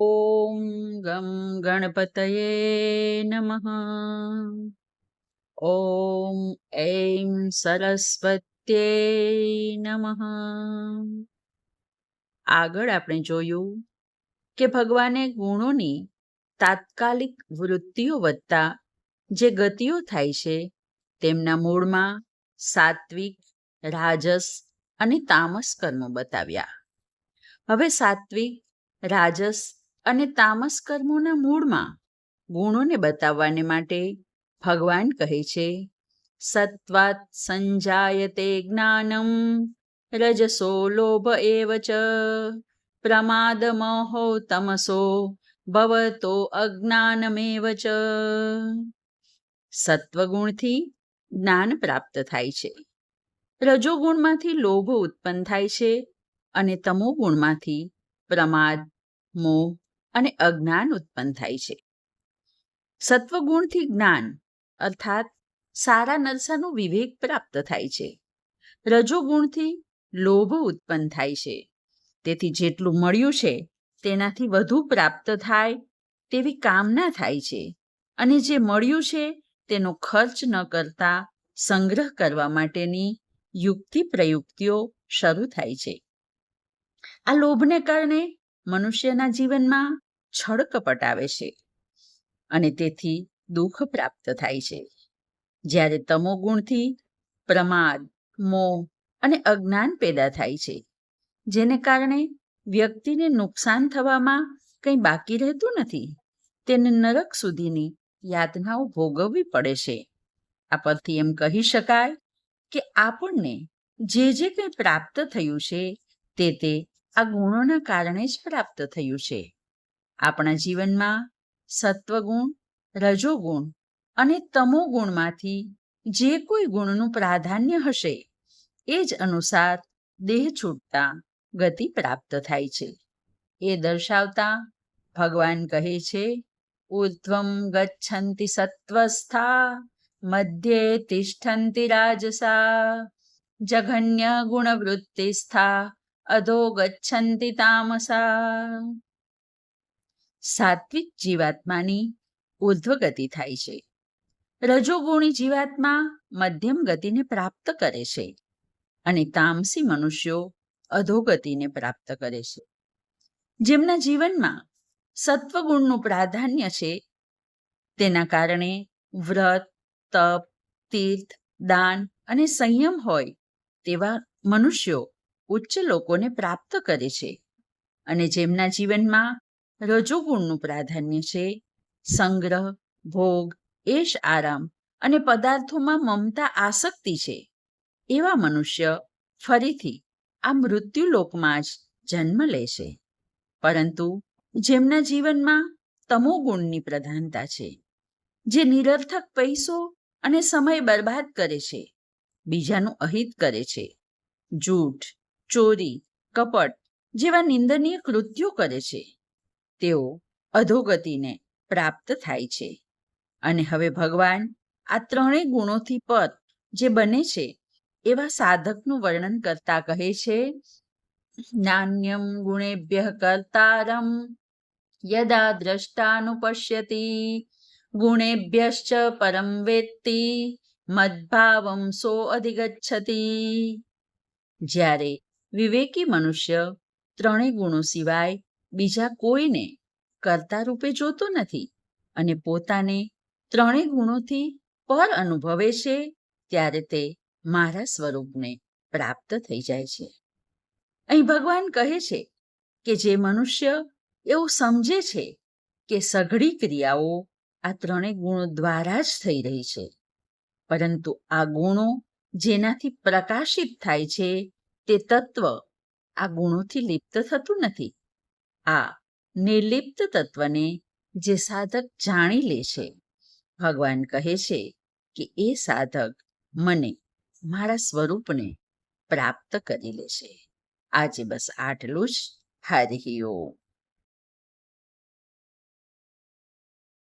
ઓમ ગમ ગણપતયે નમઃ ઓમ એમ સરસ્વત્યે નમઃ આગળ આપણે જોયું કે ભગવાને ગુણોની તાત્કાલિક વૃત્તિઓ વધતા જે ગતિઓ થાય છે, તેમના મૂળમાં સાત્વિક, રાજસ અને તામસ કર્મો બતાવ્યા. હવે સાત્વિક, રાજસ અને તામસ કર્મોના મૂળમાં ગુણોને બતાવવાને માટે ભગવાન કહે છે, સત્વાત સંજાયતે જ્ઞાનમ, રજસો લોભ એવ ચ, પ્રમાદ મોહો તમસો, ભવતો અજ્ઞાનમેવ ચ. સત્વગુણથી જ્ઞાન પ્રાપ્ત થાય છે. રજોગુણમાંથી લોભ ઉત્પન્ન થાય છે અને તમોગુણમાંથી પ્રમાદ, મોહ અને અજ્ઞાન ઉત્પન્ન થાય છે. સત્વગુણથી જ્ઞાન, અર્થાત સારા નરસાનો વિવેક પ્રાપ્ત થાય છે. રજોગુણથી લોભ ઉત્પન્ન થાય છે. તેથી જેટલું મળ્યું છે, તેનાથી વધુ પ્રાપ્ત થાય તેવી કામના થાય છે. અને જે મળ્યું છે, તેનો ખર્ચ ન કરતા સંગ્રહ કરવા માટેની યુક્તિ પ્રયુક્તિઓ શરૂ થાય છે. આ લોભને કારણે મનુષ્યના જીવનમાં છળ કપટ આવે છે અને તેથી દુઃખ પ્રાપ્ત થાય છે. જ્યારે તમોગુણથી પ્રમાદ, મોહ અને અજ્ઞાન પેદા થાય છે, જેને કારણે વ્યક્તિને નુકસાન થવામાં કંઈ બાકી રહેતું નથી, તેને નરક સુધીની યાતનાઓ ભોગવવી પડે છે. આ પરથી એમ કહી શકાય કે આપણને જે જે કંઈ પ્રાપ્ત થયું છે, તે તે આ ગુણોના કારણે જ પ્રાપ્ત થયું છે. આપણા જીવનમાં સત્વગુણ, રજોગુણ અને તમોગુણમાંથી જે કોઈ ગુણનું પ્રાધાન્ય હશે, એ જ અનુસાર દેહ છૂટતા ગતિ પ્રાપ્ત થાય છે. એ દર્શાવતા ભગવાન કહે છે ઉર્ધ્વમ ગચ્છંતિ સત્વસ્થા, મધ્યે તિષ્ઠંતિ રાજસા, જઘન્ય ગુણવૃત્તિસ્થા, અધો ગચ્છંતિ તામસા. સાત્વિક જીવાત્માની ઉર્ધ્વ ગતિ થાય છે. રજોગુણી જીવાત્મા મધ્યમ ગતિને પ્રાપ્ત કરે છે અને તામસી મનુષ્યો અધોગતિને પ્રાપ્ત કરે છે. જેમના જીવનમાં સત્વગુણનું પ્રાધાન્ય છે, તેના કારણે વ્રત, તપ, તીર્થ, દાન અને સંયમ હોય તેવા મનુષ્યો ઉચ્ચ લોકોને પ્રાપ્ત કરે છે અને જેમના જીવનમાં રજોગુણનું પ્રાધાન્ય છે. સંગ્રહ, ભોગ, એશ આરામ અને પદાર્થોમાં મમતા આસક્તિ છે. એવા મનુષ્ય ફરીથી આ મૃત્યુલોકમાં જ જન્મ લે છે. પરંતુ જેમના જીવનમાં તમોગુણની પ્રધાનતા છે, જે નિરર્થક પૈસો અને સમય બરબાદ કરે છે, બીજાનું અહિત કરે છે. જૂઠ, ચોરી, કપટ જેવા નિંદનીય કૃત્યો કરે છે. તેઓ અધોગતિને પ્રાપ્ત થાય છે. અને હવે ભગવાન આ ત્રણેય ગુણોથી પદ જે બને છે, એવા સાધકનું વર્ણન કરતા કહે છે, નાન્યમ ગુણેભ્ય કર્તારમ, યદા દ્રષ્ટાનુપશ્યતિ, ગુણેભ્યશ્ચ પરમ વેત્તિ, મદભાવમ સો અધિગચ્છતિ. જ્યારે વિવેકી મનુષ્ય ત્રણેય ગુણો સિવાય બીજા કોઈને કર્તા રૂપે જોતો નથી અને પોતાને ત્રણેય ગુણોથી પર અનુભવે છે, ત્યારે તે મારા સ્વરૂપને પ્રાપ્ત થઈ જાય છે. અહીં ભગવાન કહે છે કે જે મનુષ્ય એવું સમજે છે કે સઘળી ક્રિયાઓ આ ત્રણેય ગુણો દ્વારા જ થઈ રહી છે, પરંતુ આ ગુણો જેનાથી પ્રકાશિત થાય છે તે તત્વ આ ગુણોથી લિપ્ત થતું નથી. આ નિર્લિપ્ત તત્વને જે સાધક જાણી લે છે. ભગવાન કહે છે કે એ સાધક મને મારા સ્વરૂપને પ્રાપ્ત કરી લેશે. આજે બસ આટલું જ. હરિ